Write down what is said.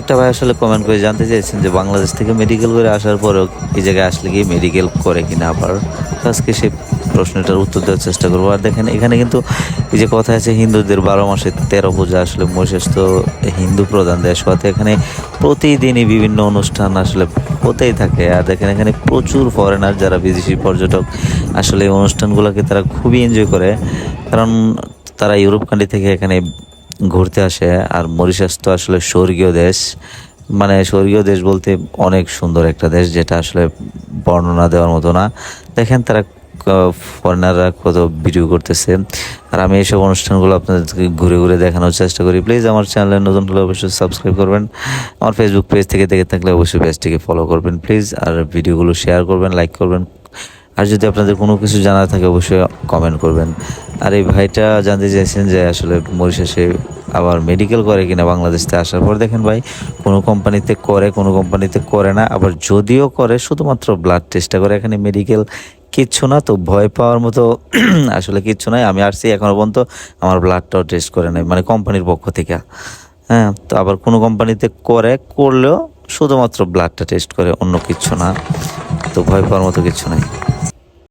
একটা ভাই আসলে কমেন্ট করে জানতে চাইছেন যে বাংলাদেশ থেকে মেডিকেল করে আসার পরেও এই জায়গায় আসলে কি মেডিকেল করে কিনা আবার? আজকে সেই প্রশ্নটার উত্তর দেওয়ার চেষ্টা করব। আর দেখেন, এখানে কিন্তু এই যে কথা আছে, হিন্দুদের বারো মাসে তেরো পূজা আসলে মহিষাস তো হিন্দু প্রধান দেশ হতে এখানে প্রতিদিনই বিভিন্ন অনুষ্ঠান আসলে হতেই থাকে। আর দেখেন, এখানে প্রচুর ফরেনার যারা বিদেশি পর্যটক আসলে এই অনুষ্ঠানগুলোকে তারা খুবই এনজয় করে। কারণ তারা ইউরোপ কান্ট্রি থেকে এখানে ঘুরতে আসে, আর মরিশাস তো আসলে স্বর্গীয় দেশ। মানে স্বর্গীয় দেশ বলতে অনেক সুন্দর একটা দেশ, যেটা আসলে বর্ণনা দেওয়ার মতো না। দেখেন তারা ফরেনাররা কত ভিডিও করতেছে। আর আমি এইসব অনুষ্ঠানগুলো আপনাদেরকে ঘুরে ঘুরে দেখানোর চেষ্টা করি। প্লিজ আমার চ্যানেলে নতুন হলে অবশ্যই সাবস্ক্রাইব করবেন। আমার ফেসবুক পেজ থেকে দেখে থাকলে অবশ্যই পেজটিকে ফলো করবেন প্লিজ আর ভিডিওগুলো শেয়ার করবেন লাইক করবেন। আর যদি আপনাদের কোনো কিছু জানা থাকে, অবশ্যই কমেন্ট করবেন। আর এই ভাইটা জানতে চাইছেন যে আসলে মরিশাসে আবার মেডিকেল করে কিনা বাংলাদেশ আসার পর? দেখেন ভাই, কোনো কোম্পানিতে করে, কোনো কোম্পানিতে করে না, আবার যদিও করে, শুধুমাত্র ব্লাড টেস্টটা করে। এখানে মেডিকেল কিচ্ছু না, তো ভয় পাওয়ার মতো আসলে কিচ্ছু নাই। আমি আসছি এখনও পর্যন্ত, আমার ব্লাডটাও টেস্ট করে নাই মানে কোম্পানির পক্ষ থেকে। হ্যাঁ তো আবার কোনো কোম্পানিতে করে, করলেও শুধুমাত্র ব্লাডটা টেস্ট করে, অন্য কিচ্ছু না। তো ভয় পাওয়ার মতো কিছু নাই।